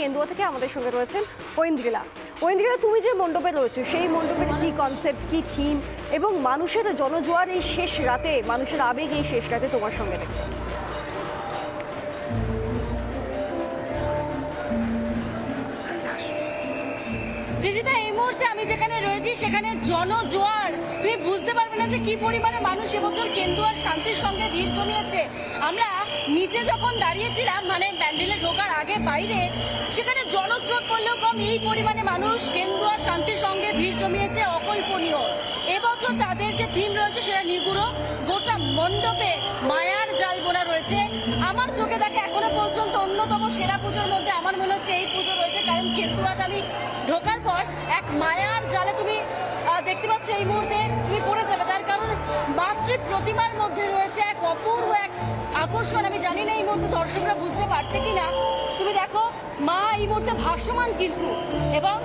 কেন্দুয়া থেকে আমাদের সঙ্গে রয়েছেন ঐন্দ্রিলা। ঐন্দ্রিলা, তুমি যে মণ্ডপে রয়েছে, সেই মণ্ডপের কি কনসেপ্ট কি থিম এবং মানুষের জনজোয়ার এই শেষ রাতে, মানুষের আবেগ এই শেষ রাতে তোমার সঙ্গে দেখো সৃজিতা, এই মুহূর্তে আমি যেখানে রয়েছি, সেখানে জনজোয়ার। তুমি বুঝতে পারবে না যে কি পরিমাণে মানুষ এবছর কেন্দুয়ার শান্তির সঙ্গে ভিড় জমিয়েছে। আমরা নিচে যখন দাঁড়িয়েছিলাম মানে প্যান্ডেলে ঢোকার আগে বাইরে, সেখানে জনস্রোত করলেও কম, এই পরিমাণে মানুষ কেন্দুয়ার শান্তির সঙ্গে ভিড় জমিয়েছে অকল্পনীয়। এবছর তাদের যে থিম রয়েছে সেটা নিগুড়ো, গোটা মণ্ডপে মায়ার জাল বোনা রয়েছে। আমার চোখে দেখা এখনও পর্যন্ত অন্যতম সেরা পুজোর মধ্যে আমার মনে হচ্ছে এই পুজো রয়েছে, কারণ কেন্দুয়াতে আমি ঢোকার পর এক মায়ার জালে তুমি দেখতে পাচ্ছ এই মুহূর্তে তুমি পড়ে যাবে। তার কারণ মাতৃ প্রতিমার মধ্যে রয়েছে এক অপূর্ব আকর্ষণ, আমি জানি না এই মুহূর্তে দর্শকরা বুঝতে পারছে কিনা। তুমি দেখো, মা এই মুহূর্তে ভাসমান কিন্তু। এবং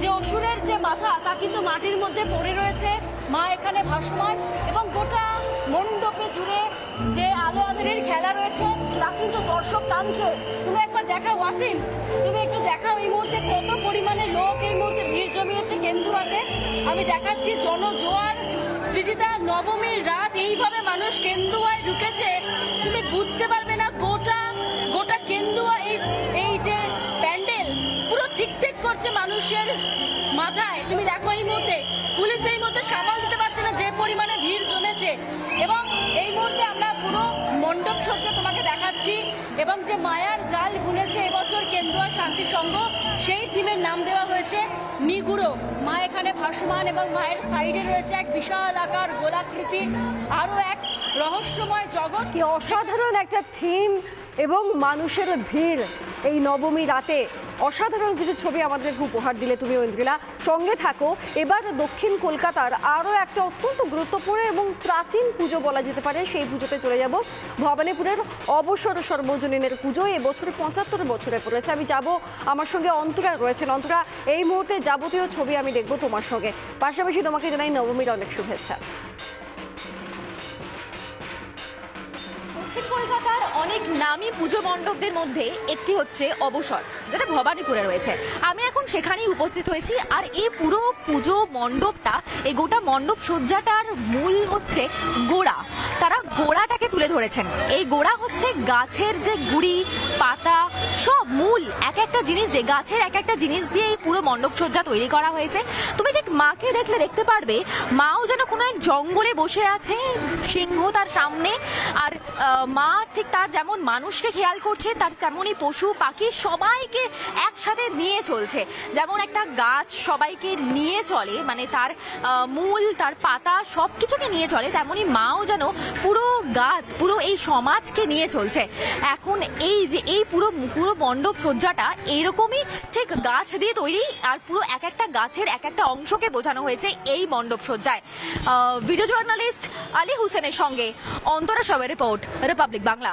যে অসুরের যে মাথা, তা কিন্তু মাটির মধ্যে পড়ে রয়েছে। মা এখানে ভাসমান এবং গোটা মণ্ডপে জুড়ে যে আলো আঁধারির খেলা রয়েছে, তা কিন্তু দর্শক টানছে। তুমি একবার দেখাও, ওয়াসিম। তুমি একটু দেখাও এই মুহূর্তে কত পরিমাণে লোক এই মুহূর্তে ভিড় জমিয়েছে কেন্দুয়াতে। আমি দেখাচ্ছি জনজোয়ার সৃজিতা, নবমীর রাত। এইভাবে মানুষ কেন্দুয়ায় ঢুকেছে, তুমি বুঝতে পারবে না গোটা গোটা কেন্দুয়া এই এই যে প্যান্ডেল, পুরো ঠিক ঠিক করছে মানুষের এই মুহূর্তে সামাল দিতে পারছে না, যে পরিমাণে ভিড় জমেছে। এবং এই মুহূর্তে আমরা পুরো মণ্ডপ সজ্জা তোমাকে দেখাচ্ছি। এবং যে মায়ার জাল বুনেছে এবছর কেন্দুয়া শান্তি সংঘ, সেই টিমের নাম দেওয়া হয়েছে নিগুড়ো। মা এখানে ভাসমান এবং মায়ের সাইডে রয়েছে এক বিশাল আকার গোলাকৃতি আরও এক রহস্যময় জগৎ। অসাধারণ একটা থিম। এবং মানুষের ভিড়। এই নবমী রাতে অসাধারণ কিছু ছবি আমাদেরকে উপহার দিলে তুমি ঐন্দ্রিলা। সঙ্গে থাকো, এবার দক্ষিণ কলকাতার আরও একটা অত্যন্ত গুরুত্বপূর্ণ এবং প্রাচীন পুজো বলা যেতে পারে, সেই পুজোতে চলে যাব। ভবানীপুরের অবসর সর্বজনীনের পুজো এবছরে পঁচাত্তর বছরে পড়েছে। আমি যাব, আমার সঙ্গে অন্তরা রয়েছেন। অন্তরা, এই মুহূর্তে যাবতীয় ছবি আমি দেখব তোমার সঙ্গে। পাশাপাশি তোমাকে জানাই নবমীর অনেক শুভেচ্ছা। দক্ষিণ কলকাতার অনেক নামি পুজো মণ্ডপদের মধ্যে একটি হচ্ছে অবসর, যেটা ভবানীপুরে রয়েছে। আমি এখন সেখানেই উপস্থিত হয়েছি, আর এই পুরো পুজো মণ্ডপটা, এই গোটা মণ্ডপ সজ্জাটার মূল হচ্ছে গোড়া। তারা গোড়াটাকে তুলে ধরেছেন। এই গোড়া হচ্ছে গাছের যে গুড়ি, পাতা, সব মূল, এক একটা জিনিস দিয়ে, গাছের এক একটা জিনিস দিয়ে এই পুরো মণ্ডপ সজ্জা তৈরি করা হয়েছে। তুমি ঠিক মাকে দেখলে দেখতে পারবে, মাও যেন কোনো এক জঙ্গলে বসে আছে, সিংহ তার সামনে, আর মা ঠিক তার যেমন মানুষকে খেয়াল করছে, তার তেমনই পশু, পাখি সবাইকে একসাথে নিয়ে চলছে। যেমন একটা গাছ সবাইকে নিয়ে চলে মানে তার মূল, তার পাতা সব কিছুকে নিয়ে চলে, তেমনই মাও যেন পুরো গাছ, পুরো এই সমাজকে নিয়ে চলছে। এখন এই যে, এই পুরো পুরো মণ্ডপ সজ্জাটা এইরকমই ঠিক গাছ দিয়ে তৈরি আর পুরো এক একটা গাছের এক একটা অংশকে বোঝানো হয়েছে এই মণ্ডপ সজ্জায়। ভিডিও জার্নালিস্ট আলী হুসেনের সঙ্গে অন্তরা সবের রিপোর্ট রিপাবলিক বাংলা